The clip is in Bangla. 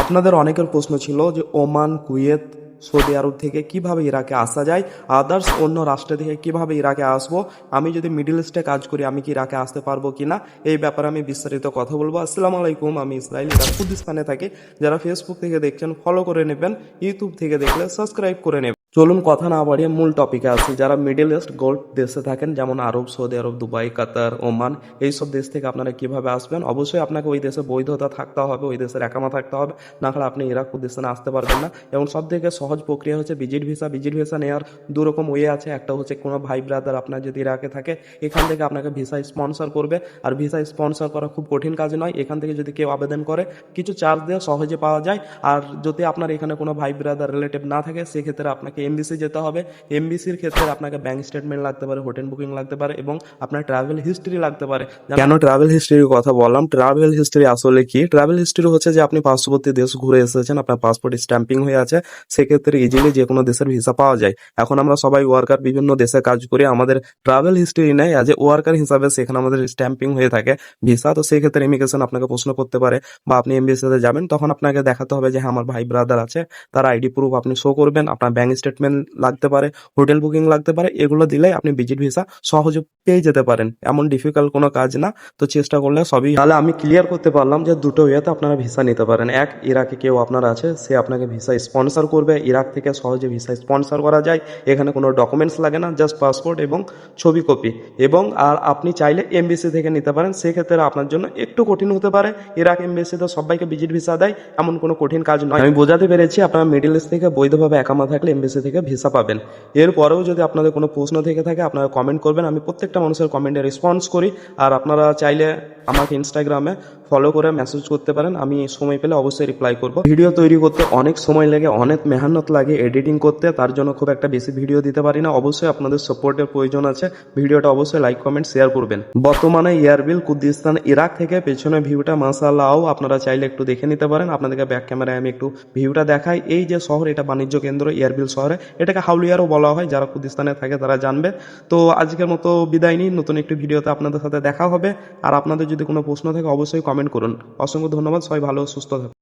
আপনাদের অনেকের প্রশ্ন ছিল যে ওমান, কুয়েত, সৌদি আরব থেকে কীভাবে ইরাকে আসা যায়, আদার্স অন্য রাষ্ট্র থেকে কীভাবে ইরাকে আসব, আমি যদি মিডিল ইস্টে কাজ করি, আমি কি ইরাকে আসতে পারব কি না এই ব্যাপারে আমি বিস্তারিত কথা বলব। আসসালামু আলাইকুম, আমি ইসরায়েল, ইরাক, কুর্দিস্তানে থাকি। যারা ফেসবুক থেকে দেখছেন ফলো করে নেবেন ইউটিউব থেকে দেখলে সাবস্ক্রাইব করে নেবেন। চলুন কথা না বাড়িয়ে মূল টপিকে আসি। যারা মিডল ইস্ট গোল্ড দেশে থাকেন, যেমন Arab, Saudi Arab, Dubai, Qatar, Oman, এইসব দেশ থেকে আপনারা কীভাবে আসবেন? অবশ্যই আপনাকে ওই দেশে বৈধতা থাকতে হবে, ওই দেশের একামা থাকতে হবে, না হলে আপনি ইরাক কুর্দিস্তানে আসতে পারবেন না। এবং সব থেকে সহজ প্রক্রিয়া হচ্ছে ভিজিট ভিসা ভিজিট ভিসা নেওয়ার দু রকম ওয়ে আছে। একটা হচ্ছে কোনো ভাই ব্রাদার আপনার যদি ইরাকে থাকে, এখান থেকে আপনাকে ভিসা স্পন্সর করবে। আর ভিসা স্পন্সর করা খুব কঠিন কাজ নয়। এখান থেকে যদি কেউ আবেদন করে, কিছু চার্জ দেওয়া সহজে পাওয়া যায়। আর যদি আপনার এখানে কোনো ভাই ব্রাদার রিলেটিভ না থাকে, সেক্ষেত্রে আপনাকে এমবিসি যেতে হবে। এমবিসির ক্ষেত্রে আপনাকে ব্যাংক স্টেটমেন্ট লাগতে পারে হোটেল বুকিং লাগতে পারে এবং আপনার ট্রাভেল হিস্ট্রি লাগতে পারে। কেন ট্রাভেল হিস্ট্রির কথা বললাম? ট্রাভেল হিস্ট্রি আসলে কি? ট্রাভেল হিস্ট্রি হচ্ছে যে আপনি পার্শ্ববর্তী দেশ ঘুরে এসেছেন আপনার পাসপোর্ট স্ট্যাম্পিং হয়ে আছে সেক্ষেত্রে ইজিলি যে কোনো দেশের ভিসা পাওয়া যায়। এখন আমরা সবাই ওয়ার্কার বিভিন্ন দেশে কাজ করি আমাদের ট্রাভেল হিস্ট্রি নেই। এ ওয়ার্কার হিসাবে সেখানে আমাদের স্ট্যাম্পিং হয়ে থাকে ভিসা তো সেই ক্ষেত্রে ইমিগ্রেশন আপনাকে প্রশ্ন করতে পারে বা আপনি এমবিসিতে যাবেন তখন আপনাকে দেখাতে হবে যে হ্যাঁ, আমার ভাই ব্রাদার আছে তার আইডি প্রুফ আপনি শো করবেন আপনার ব্যাংক স্টেটমেন্ট লাগতে পারে হোটেল বুকিং লাগতে পারে, এগুলো দিলে আপনি ভিজিট ভিসা সহজে পেয়ে যেতে পারেন। এমন ডিফিকাল্ট কোনো কাজ না, তো চেষ্টা করলে সবই তাহলে আমি ক্লিয়ার করতে পারলাম যে দুটো ওয়েতে আপনারা ভিসা নিতে পারেন। এক, ইরাকে কেউ আপনার আছে, সে আপনাকে ভিসা স্পন্সর করবে। ইরাক থেকে সহজে ভিসা স্পন্সর করা যায়। এখানে কোনো ডকুমেন্টস লাগে না জাস্ট পাসপোর্ট এবং ছবি কপি এবং আর আপনি চাইলে এমবিসি থেকে নিতে পারেন, সেক্ষেত্রে আপনার জন্য একটু কঠিন হতে পারে। ইরাক এমবিসিতে সবাইকে ভিজিট ভিসা দেয়, এমন কোনো কঠিন কাজ নয়। আমি বোঝাতে পেরেছি, আপনারা মিডিল ইস্ট থেকে বৈধভাবে একামা থাকলে এমবিসি থেকে ভিসা পাবেন। এরপরেও যদি আপনাদের কোনো প্রশ্ন থেকে থাকে, আপনারা কমেন্ট করবেন। আমি প্রত্যেকটা মানুষের কমেন্টে রেসপন্স করি। আর আপনারা চাইলে আমাকে ইনস্টাগ্রামে ফলো করে মেসেজ করতে পারেন, আমি সময় পেলে অবশ্যই রিপ্লাই করব। ভিডিও তৈরি করতে অনেক সময় লাগে, অনেক মেহনত লাগে এডিটিং করতে, তার জন্য খুব একটা বেশি ভিডিও দিতে পারি না। অবশ্যই আপনাদের সাপোর্টের প্রয়োজন আছে। ভিডিওটা অবশ্যই লাইক কমেন্ট শেয়ার করবেন। বর্তমানে ইয়ারবিল কুর্দিস্তান ইরাক থেকে পেছনে ভিউটা মাসাল্লাহ আপনারা চাইলে একটু দেখে নিতে পারেন। আপনাদেরকে ব্যাক ক্যামেরায় আমি একটু ভিউটা দেখাই। এই যে শহর, এটা বাণিজ্য কেন্দ্র ইয়ারবিল শহরে। এটাকে হাউলিয়ারও বলা হয়, যারা কুর্দিস্তানে থাকে তারা জানবে। তো আজকের মতো বিদায় নিই। নতুন একটি ভিডিওতে আপনাদের সাথে দেখা হবে। আর আপনাদের যদি কোনো প্রশ্ন থাকে, অবশ্যই কমেন্ট করুন। অসংখ্য ধন্যবাদ সবাই ভালো সুস্থ থাকুন।